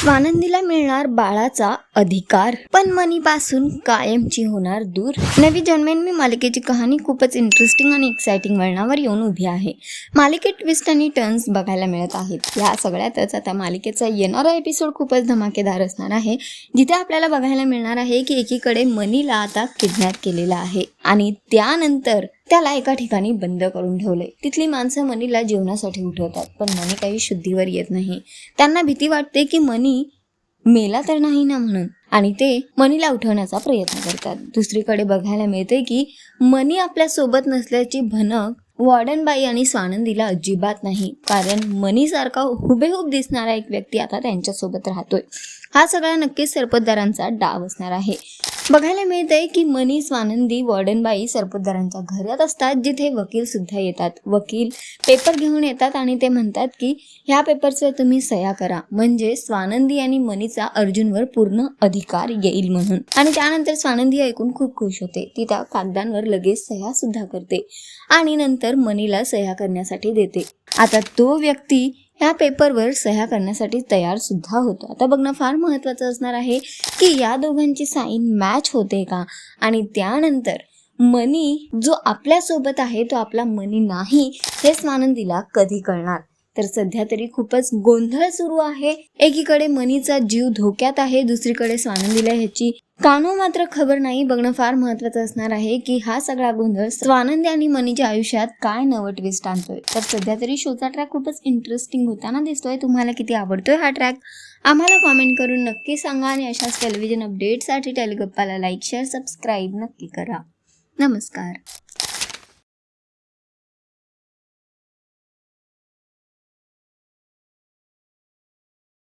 स्वानंदीला मिळणार बाळाचा अधिकार. पण मनीपासून कायमची होणार दूर. नवी जन्मेन्मी मालिकेची कहाणी खूपच इंटरेस्टिंग आणि एक्साइटिंग वळणावर येऊन उभी आहे. मालिकेत ट्विस्ट आणि टर्न्स बघायला मिळत आहेत. या सगळ्यातच आता मालिकेचा येणारा एपिसोड खूपच धमाकेदार असणार आहे. जिथे आपल्याला बघायला मिळणार आहे की एकीकडे मनीला आता किडनॅप केलेला आहे. आणि त्यानंतर त्याला एका ठिकाणी बंद करून ठेवले तिथली माणसं मनीला जेवणासाठी उठवतात पण मनी काही शुद्धीवर येत नाही. त्यांना भीती वाटते की मनी मेला तर नाही ना म्हणून. आणि ते मनीला उठवण्याचा प्रयत्न करतात. दुसरीकडे बघायला मिळते की मनी आपल्यासोबत नसल्याची भनक वॉर्डनबाई आणि स्वानंदीला अजिबात नाही. कारण मनीसारखा हुबेहूब दिसणारा एक व्यक्ती आता त्यांच्यासोबत राहतोय. हा सगळा नक्कीच सरपतदारांचा डाव असणार आहे. बघायला मिळतंय की मनी स्वानंदी वॉर्डनबाई सरपोतदारांच्या घरात असतात जिथे वकील सुद्धा येतात. वकील पेपर घेऊन येतात आणि ते म्हणतात की ह्या पेपरचं तुम्ही सह्या करा. म्हणजे स्वानंदी आणि मनीचा अर्जुनवर पूर्ण अधिकार येईल म्हणून. आणि त्यानंतर स्वानंदी ऐकून खूप खुश होते. ती त्या कागदांवर लगेच सह्या सुद्धा करते आणि नंतर मनीला सह्या करण्यासाठी देते. आता तो व्यक्ती ह्या पेपरवर सह्या करण्यासाठी तयारसुद्धा होतो. आता बघणं फार महत्त्वाचं असणार आहे की या दोघांची साईन मॅच होते का? आणि त्यानंतर मनी जो आपल्यासोबत आहे तो आपला मनी नाही हे स्वानंदीला कधी कळणार. तर सध्या तरी खूपच गोंधळ सुरू आहे. एकीकडे मनीचा जीव धोक्यात आहे दुसरीकडे स्वानंदीला ह्याची कानो मात्र खबर नाही. बघणं फार महत्वाचं असणार आहे की हा सगळा गोंधळ स्वानंदी आणि मनीच्या आयुष्यात काय नवं ट्विस्ट आणतोय. तर सध्या तरी शोचा ट्रॅक खूपच इंटरेस्टिंग होताना दिसतोय. तुम्हाला किती आवडतोय हा ट्रॅक आम्हाला कॉमेंट करून नक्की सांगा आणि अशाच टेलिव्हिजन अपडेटसाठी टेलिगप्पाला लाईक शेअर सबस्क्राईब नक्की करा. नमस्कार.